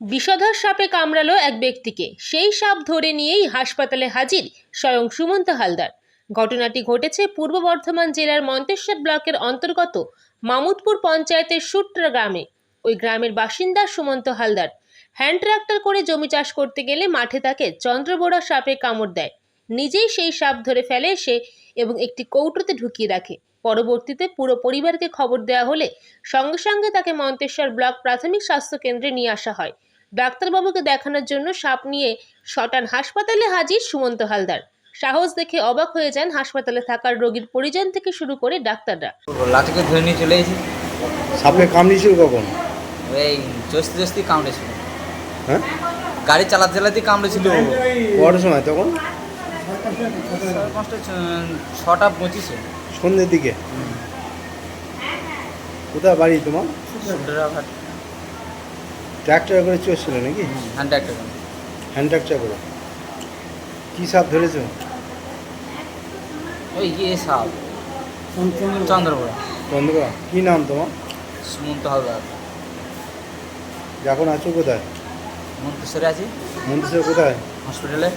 বিষধর সাপে কামড়ালো এক ব্যক্তিকে। সেই সাপ ধরে নিয়েই হাসপাতালে হাজির স্বয়ং সুমন্ত হালদার। ঘটনাটি ঘটেছে পূর্ব বর্ধমান জেলার মন্তেশ্বর ব্লকের অন্তর্গত মামুদপুর পঞ্চায়েতের সুট্রা গ্রামে। ওই গ্রামের বাসিন্দা সুমন্ত হালদার। হ্যান্ড ট্রাক্টর করে জমি চাষ করতে গেলে মাঠে তাকে চন্দ্রবোড়া সাপে কামড় দেয়। নিজেই সেই সাপ ধরে ফেলে সে এবং একটি কৌটোতে ঢুকিয়ে রাখে। পরবর্তীতে পুরো পরিবারকে খবর দেওয়া হলে সঙ্গে সঙ্গে তাকে মন্তেশ্বর ব্লক প্রাথমিক স্বাস্থ্য কেন্দ্রে নিয়ে আসা হয়। ডাক্তারবাবুকে দেখানোর জন্য সাপ নিয়ে শটান হাসপাতালে হাজির সুমন্ত হালদার। সাহস দেখে অবাক হয়ে যান হাসপাতালে থাকার রোগীর পরিজন থেকে শুরু করে ডাক্তাররা। লাঠিকে ধরে নিয়ে চলে এসেছি। সাপে কামড়িয়েছিল কখন? ওই চস্তি চস্তি কামড়েছিল হ্যাঁ? গাড়ি চালাতে চালাতে কামড়েছিল কটার সময় তখন? ছটা পঁচিশে। সন্ধ্যের দিকে। কোথায় বাড়ি তোমার? সুন্দরাঘাট ট্র্যাক্টর করে চলছিল নাকি? হ্যান্ড ট্রাক্টর হ্যান্ড ট্র্যাক্টর করে। কী সাপ ধরেছো? ওই কি সাপ? চন্দ্রপুরা। চন্দ্রপুরা। কী নাম তোমার? সুমন্ত হালদার। এখন আছো কোথায়? মন্তেশ্বরে আছি। মন্তেশ্বর কোথায়? হসপিটালে।